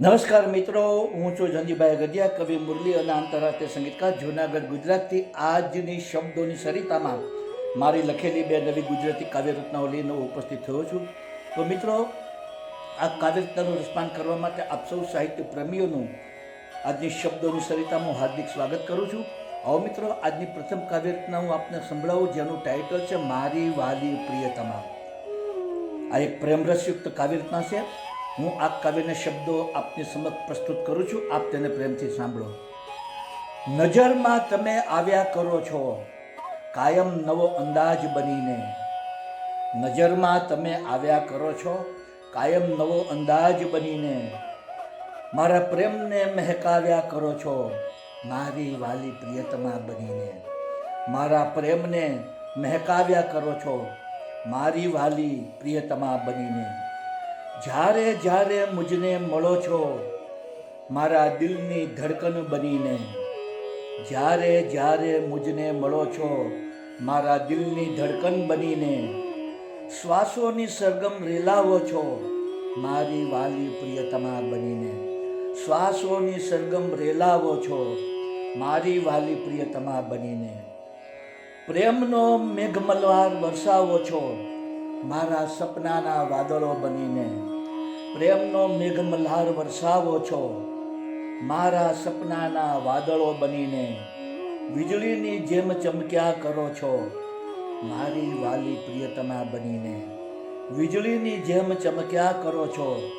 નમસ્કાર મિત્રો, હું છું જંદીભાઈ ગઢિયા કવિ મુરલી અને આંતરરાષ્ટ્રીય સંગીતકાર, જૂનાગઢ, ગુજરાતથી આજની શબ્દોની સરિતામાં મારી લખેલી બે નવી ગુજરાતી કાવ્યરત્નાઓ લઈને ઉપસ્થિત થયો છું. તો મિત્રો, આ કાવ્યરત્નાનું રસપાન કરવા માટે આપ સૌ સાહિત્ય પ્રેમીઓનું આજની શબ્દોની સરિતામાં હું હાર્દિક સ્વાગત કરું છું. આવો મિત્રો, આજની પ્રથમ કાવ્યરત્ના હું આપને સંભળાવું, જેનું ટાઇટલ છે, મારી વાલી પ્રિયતમા આ એક પ્રેમરસયુક્ત કાવ્યરચના છે. હું આ કાવ્યના શબ્દો આપની સમક્ષ પ્રસ્તુત કરું છું. આપ તેને પ્રેમથી સાંભળો. નજરમાં તમે આવ્યા કરો છો. કાયમ નવો અંદાજ બનીને. નજરમાં તમે આવ્યા કરો છો. કાયમ નવો અંદાજ બનીને. મારા પ્રેમને મહેકાવ્યા કરો છો. મારી વાલી પ્રિયતમા બનીને. મારા પ્રેમને મહેકાવ્યા કરો છો. મારી વાલી પ્રિયતમા બનીને. જ્યારે જ્યારે મુજને મળો છો, મારા દિલની ધડકન બનીને, જ્યારે જ્યારે મુજને મળો છો, મારા દિલની ધડકન બનીને, શ્વાસોની સરગમ રેલાવો છો, મારી વાલી પ્રિયતમા બનીને, શ્વાસોની સરગમ રેલાવો છો, મારી વાલી પ્રિયતમા બનીને, પ્રેમનો મેઘમલવાર વરસાવો છો મારા સપનાના વાદળો બનીને પ્રેમનો મેઘમલ્હાર વરસાવો છો. મારા સપનાના વાદળો બનીને વીજળીની જેમ ચમક્યા કરો છો. મારી વાલી પ્રિયતમા બનીને વીજળીની જેમ ચમક્યા કરો છો.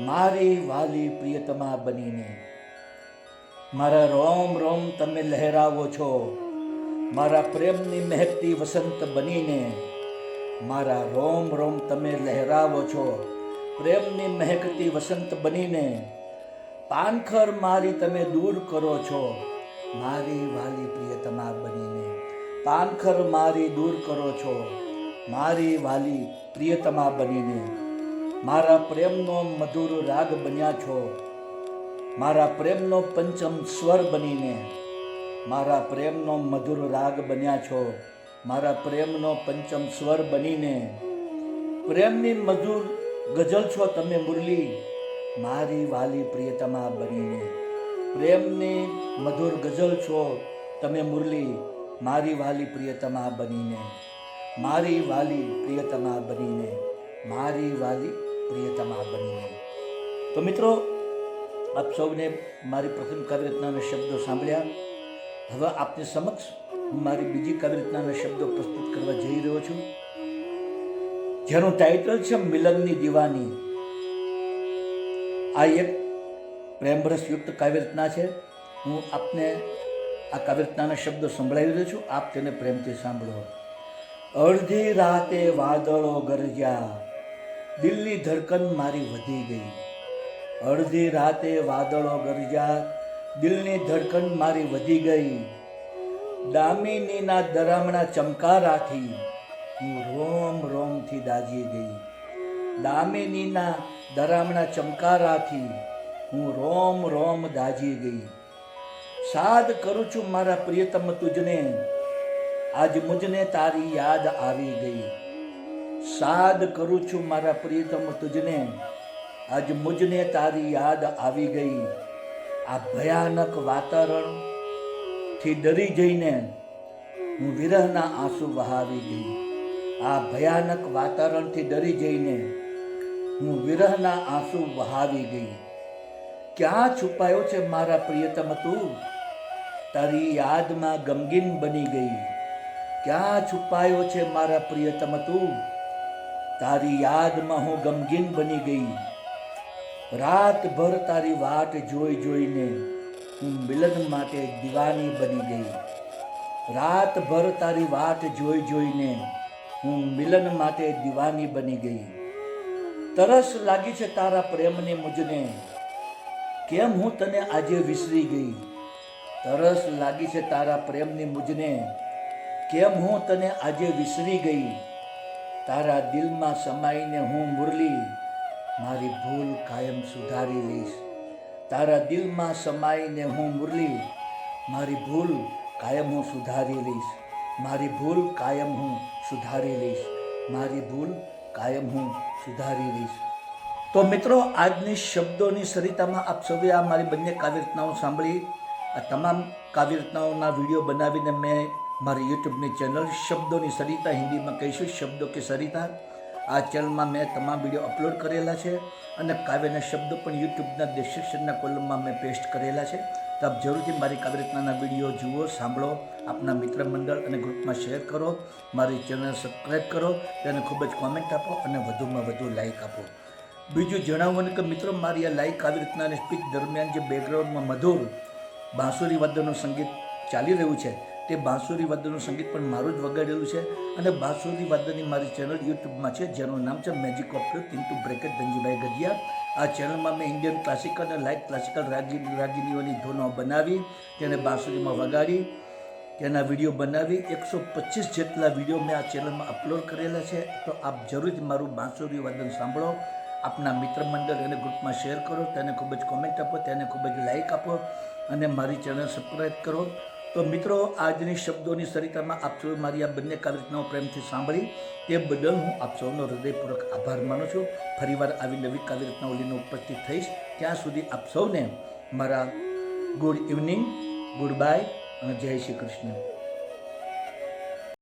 મારી વાલી પ્રિયતમા બનીને મારા રોમ રોમ તમે લહેરાવો છો. મારા પ્રેમની મહેકતી વસંત બનીને મારા રોમ રોમ તમે લહેરાવો છો. પ્રેમની મહેકતી વસંત બનીને પાનખર મારી તમે દૂર કરો છો. મારી વાલી પ્રિયતમા બનીને પાનખર મારી દૂર કરો છો. મારી વાલી પ્રિયતમા બનીને મારા પ્રેમનો મધુર રાગ બન્યા છો. મારા પ્રેમનો પંચમ સ્વર બનીને મારા પ્રેમનો મધુર રાગ બન્યા છો. મારા પ્રેમનો પંચમ સ્વર બનીને, પ્રેમની મધુર ગઝલ છો તમે મુરલી, મારી વાલી પ્રિયતમા બનીને. પ્રેમની મધુર ગઝલ છો તમે મુરલી, મારી વાલી પ્રિયતમા બનીને. મારી વાલી પ્રિયતમા બનીને, મારી વાલી પ્રિયતમા બનીને. તો મિત્રો, આપ સૌને મારી પ્રથમ કાવ્યરચનાના શબ્દો સાંભળ્યા. હવે આપની સમક્ષ હું મારી બીજી કાવ્યરચનાના શબ્દો પ્રસ્તુત કરવા જઈ રહ્યો છું. જેનું ટાઇટલ છે મિલનની દીવાની. આ એક પ્રેમરસયુક્ત કાવ્યરચના છે. હું આપને આ કાવ્યરચનાના શબ્દો સંભળાવી રહ્યો છું. આપ તેને પ્રેમથી સાંભળો. અડધી રાતે વાદળો ગરજ્યા. દિલની ધડકન મારી વધી ગઈ. અડધી રાતે વાદળો ગરજ્યા. દિલની ધડકન મારી વધી ગઈ. દામિનીના દરામણા ચમકારાથી હું રોમ રોમથી દાજી ગઈ. દામિનીના દરામણા ચમકારાથી હું રોમ રોમ દાજી ગઈ. સાદ કરું છું મારા પ્રિયતમ તુજને, આજ મુજને તારી યાદ આવી ગઈ. સાદ કરું છું મારા પ્રિયતમ તુજને, આજ મુજને તારી યાદ આવી ગઈ. આ ભયાનક વાતાવરણ થી ડરી જઈને હું વિરહના આંસુ વહાવી ગઈ. આ ભયાનક વાતાવરણથી ડરી જઈને હું વિરહના આંસુ વહાવી ગઈ. ક્યાં છુપાયો છે મારા પ્રિયતમ તું? તારી યાદમાં ગમગીન બની ગઈ. ક્યાં છુપાયો છે મારા પ્રિયતમ તું? તારી યાદમાં હું ગમગીન બની ગઈ. રાતભર તારી વાટ જોઈ જોઈને હું મિલન માટે દીવાની બની ગઈ. રાતભર તારી વાત જોઈ જોઈને હું મિલન માટે દીવાની બની ગઈ. તરસ લાગી છે તારા પ્રેમની મુજને. કેમ હું તને આજે વિસરી ગઈ? તરસ લાગી છે તારા પ્રેમની મુજને. કેમ હું તને આજે વિસરી ગઈ? તારા દિલમાં સમાઈને હું મુરલી. મારી ભૂલ કાયમ સુધારી લઈશ. તારા દિલમાં સમાઈને હું મુરલી, મારી ભૂલ કાયમ હું સુધારી લઈશ. મારી ભૂલ કાયમ હું સુધારી લઈશ. મારી ભૂલ કાયમ હું સુધારી લઈશ. તો મિત્રો, આજની શબ્દોની સરિતામાં આપ સૌએ આ મારી બંને કાવ્ય રચનાઓ સાંભળી. આ તમામ કાવ્ય રચનાઓના વીડિયો બનાવીને મેં મારી યુટ્યુબની ચેનલ શબ્દોની સરિતા હિન્દીમાં કહીશું, શબ્દો કે સરિતા. આ ચેનલમાં મેં તમામ વીડિયો અપલોડ કરેલા છે અને કાવ્યના શબ્દો પણ યુટ્યુબના ડિસ્ક્રિપ્શનના કોલમમાં મેં પેસ્ટ કરેલા છે. તો આપ જરૂરથી મારી કાવ્ય રચનાના વીડિયો જુઓ, સાંભળો, આપના મિત્ર મંડળ અને ગ્રુપમાં શેર કરો, મારી ચેનલ સબસ્ક્રાઈબ કરો, તેને ખૂબ જ કોમેન્ટ આપો અને વધુમાં વધુ લાઈક આપો. બીજું જણાવવાનું કે મિત્રો, મારી આ લાઇક આવી રચનાની સ્પીચ દરમિયાન જે બેકગ્રાઉન્ડમાં મધુર બાંસુરી વાદ્યનું સંગીત ચાલી રહ્યું છે તે બાંસુરી વાદ્યનું સંગીત પણ મારું જ વગાડેલું છે. અને બાંસુરી વાદ્યની મારી ચેનલ યુટ્યુબમાં છે, જેનું નામ છે magic of youth into bracket Dhanjibhai Gajiya આ ચેનલમાં મેં ઇન્ડિયન ક્લાસિકલ અને લાઇટ ક્લાસિકલ રાગી, રાગીનીઓની ધૂનો બનાવી, તેને બાંસુરીમાં વગાડી, તેના વીડિયો બનાવી. એકસો પચીસ જેટલા વીડિયો મેં આ ચેનલમાં અપલોડ કરેલા છે. તો આપ જરૂરથી મારું બાંસુરી વાદન સાંભળો. આપના મિત્ર મંડળ અને ગ્રુપમાં શેર કરો, તેને ખૂબ જ કોમેન્ટ આપો, તેને ખૂબ જ લાઈક આપો, અને મારી ચેનલ સબસ્ક્રાઈબ કરો. તો મિત્રો, આજની શબ્દોની સરિતામાં આપ સૌએ મારી આ બંને કાવ્યરચનાઓ પ્રેમથી સાંભળી. તે બદલ હું આપ સૌનો હૃદયપૂર્વક આભાર માનું છું. ફરીવાર આવી નવી કાવ્યરચનાઓ લઈને ઉપસ્થિત થઈશ. ત્યાં સુધી આપ સૌને મારા ગુડ ઇવનિંગ, ગુડ બાય અને જય શ્રી કૃષ્ણ.